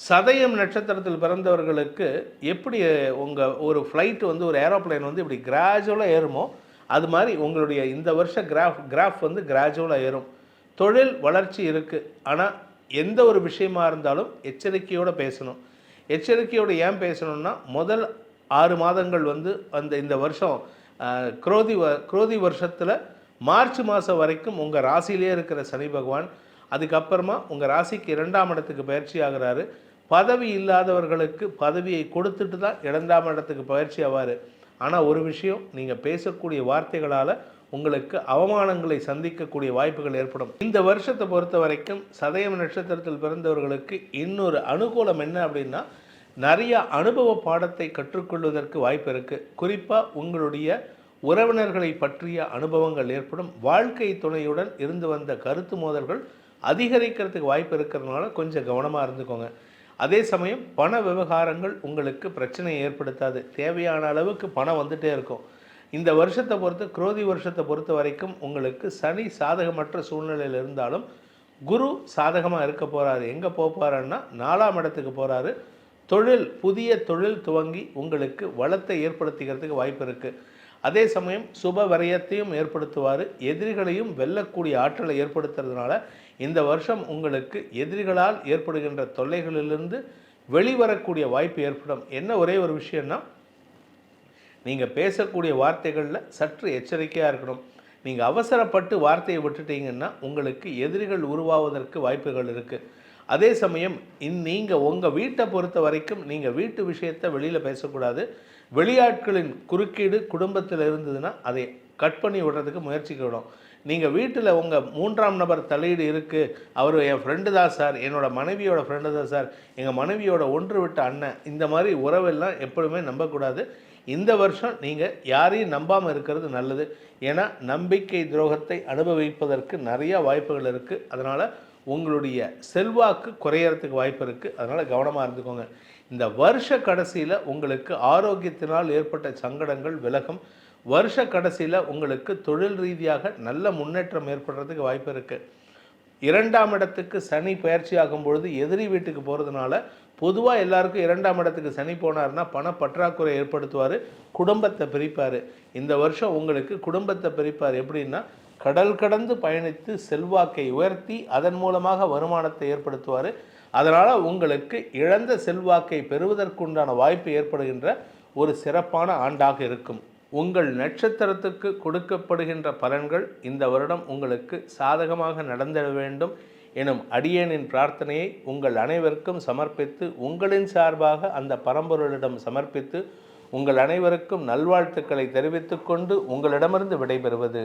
சதயம் நட்சத்திரத்தில் பிறந்தவர்களுக்கு எப்படி உங்கள் ஒரு ஃப்ளைட் வந்து ஒரு ஏரோப்ளேன் வந்து இப்படி கிராஜுவலாக ஏறுமோ அது மாதிரி உங்களுடைய இந்த வருஷ கிராஃப் கிராஃப் வந்து கிராஜுவலாக ஏறும். தொழில் வளர்ச்சி இருக்குது ஆனால் எந்த ஒரு விஷயமா இருந்தாலும் எச்சரிக்கையோடு பேசணும். எச்சரிக்கையோடு ஏன் பேசணும்னா முதல் ஆறு மாதங்கள் வந்து அந்த இந்த வருஷம் குரோதி வ குரோதி வருஷத்தில் மார்ச் மாதம் வரைக்கும் உங்கள் ராசியிலே இருக்கிற சனி பகவான் அதுக்கப்புறமா உங்கள் ராசிக்கு இரண்டாம் இடத்துக்கு பயிற்சி ஆகுறாரு. பதவி இல்லாதவர்களுக்கு பதவியை கொடுத்துட்டு தான் இரண்டாம் இடத்துக்கு பயிற்சி ஆவார். ஆனால் ஒரு விஷயம் நீங்கள் பேசக்கூடிய வார்த்தைகளால் உங்களுக்கு அவமானங்களை சந்திக்கக்கூடிய வாய்ப்புகள் ஏற்படும். இந்த வருஷத்தை பொறுத்த வரைக்கும் சதயம் நட்சத்திரத்தில் பிறந்தவர்களுக்கு இன்னொரு அனுகூலம் என்ன அப்படின்னா நிறைய அனுபவ பாடத்தை கற்றுக்கொள்வதற்கு வாய்ப்பு இருக்குது குறிப்பாக உங்களுடைய உறவினர்களை பற்றிய அனுபவங்கள் ஏற்படும். வாழ்க்கை துணையுடன் இருந்து வந்த கருத்து மோதல்கள் அதிகரிக்கிறதுக்கு வாய்ப்பு இருக்கிறதுனால கொஞ்சம் கவனமாக இருந்துக்கோங்க. அதே சமயம் பண விவகாரங்கள் உங்களுக்கு பிரச்சனையை ஏற்படுத்தாது. தேவையான அளவுக்கு பணம் வந்துட்டே இருக்கும். இந்த வருஷத்தை பொறுத்து குரோதி வருஷத்தை பொறுத்த வரைக்கும் உங்களுக்கு சனி சாதகமற்ற சூழ்நிலையில் இருந்தாலும் குரு சாதகமாக இருக்க போகிறாரு எங்கே போக போகிறாருன்னா நாலாம் இடத்துக்கு போகிறாரு தொழில் புதிய தொழில் துவங்கி உங்களுக்கு வளத்தை ஏற்படுத்திக்கிறதுக்கு வாய்ப்பு இருக்குது அதே சமயம் சுப வரையத்தையும் ஏற்படுத்துவார். எதிரிகளையும் வெல்லக்கூடிய ஆற்றலை ஏற்படுத்துறதுனால இந்த வருஷம் உங்களுக்கு எதிரிகளால் ஏற்படுகின்ற தொல்லைகளிலிருந்து வெளிவரக்கூடிய வாய்ப்பு ஏற்படும். என்ன ஒரே ஒரு விஷயம்னா நீங்கள் பேசக்கூடிய வார்த்தைகளில் சற்று எச்சரிக்கையாக இருக்கணும். நீங்கள் அவசரப்பட்டு வார்த்தையை விட்டுட்டீங்கன்னா உங்களுக்கு எதிரிகள் உருவாவதற்கு வாய்ப்புகள் இருக்குது அதே சமயம் இந் நீங்கள் உங்கள் வீட்டை பொறுத்த வரைக்கும் நீங்கள் வீட்டு விஷயத்தை வெளியில் பேசக்கூடாது. வெளியாட்களின் குறுக்கீடு குடும்பத்தில் இருந்ததுன்னா அதை கட் பண்ணி விடுறதுக்கு முயற்சிக்கணும் நீங்கள் வீட்டில் உங்கள் மூன்றாம் நபர் தலையீடு இருக்குது அவர் என் ஃப்ரெண்டு தான் சார். என்னோட மனைவியோட ஃப்ரெண்டு தான் சார். எங்கள் மனைவியோட ஒன்று விட்ட அண்ணன். இந்த மாதிரி உறவெல்லாம் எப்பொழுதுமே நம்பக்கூடாது. இந்த வருஷம் நீங்கள் யாரையும் நம்பாமல் இருக்கிறது நல்லது. ஏன்னா நம்பிக்கை துரோகத்தை அனுபவிப்பதற்கு நிறையா வாய்ப்புகள் இருக்குது அதனால் உங்களுடைய செல்வாக்கு குறையறதுக்கு வாய்ப்பு இருக்குது அதனால் கவனமாக இருந்துக்கோங்க. இந்த வருஷ கடைசியில் உங்களுக்கு ஆரோக்கியத்தினால் ஏற்பட்ட சங்கடங்கள் விலகும். வருஷ கடைசியில் உங்களுக்கு தொழில் ரீதியாக நல்ல முன்னேற்றம் ஏற்படுறதுக்கு வாய்ப்பு இருக்குது இரண்டாம் இடத்துக்கு சனி பயிற்சி ஆகும் பொழுது எதிரி வீட்டுக்கு போகிறதுனால பொதுவாக எல்லாருக்கும் இரண்டாம் இடத்துக்கு சனி போனார்னா பண பற்றாக்குறை ஏற்படுத்துவார் குடும்பத்தை பிரிப்பார். இந்த வருஷம் உங்களுக்கு குடும்பத்தை பிரிப்பார். எப்படின்னா கடல் கடந்து பயணித்து செல்வாக்கை உயர்த்தி அதன் மூலமாக வருமானத்தை ஏற்படுத்துவார். அதனால் உங்களுக்கு இழந்த செல்வாக்கை பெறுவதற்குண்டான வாய்ப்பு ஏற்படுகின்ற ஒரு சிறப்பான ஆண்டாக இருக்கும். உங்கள் நட்சத்திரத்துக்கு கொடுக்கப்படுகின்ற பலன்கள் இந்த வருடம் உங்களுக்கு சாதகமாக நடந்திட வேண்டும் எனும் அடியேனின் பிரார்த்தனையை உங்கள் அனைவருக்கும் சமர்ப்பித்து உங்களின் சார்பாக அந்த பரம்பொருளிடம் சமர்ப்பித்து உங்கள் அனைவருக்கும் நல்வாழ்த்துக்களை தெரிவித்துக்கொண்டு உங்களிடமிருந்து விடைபெறுவது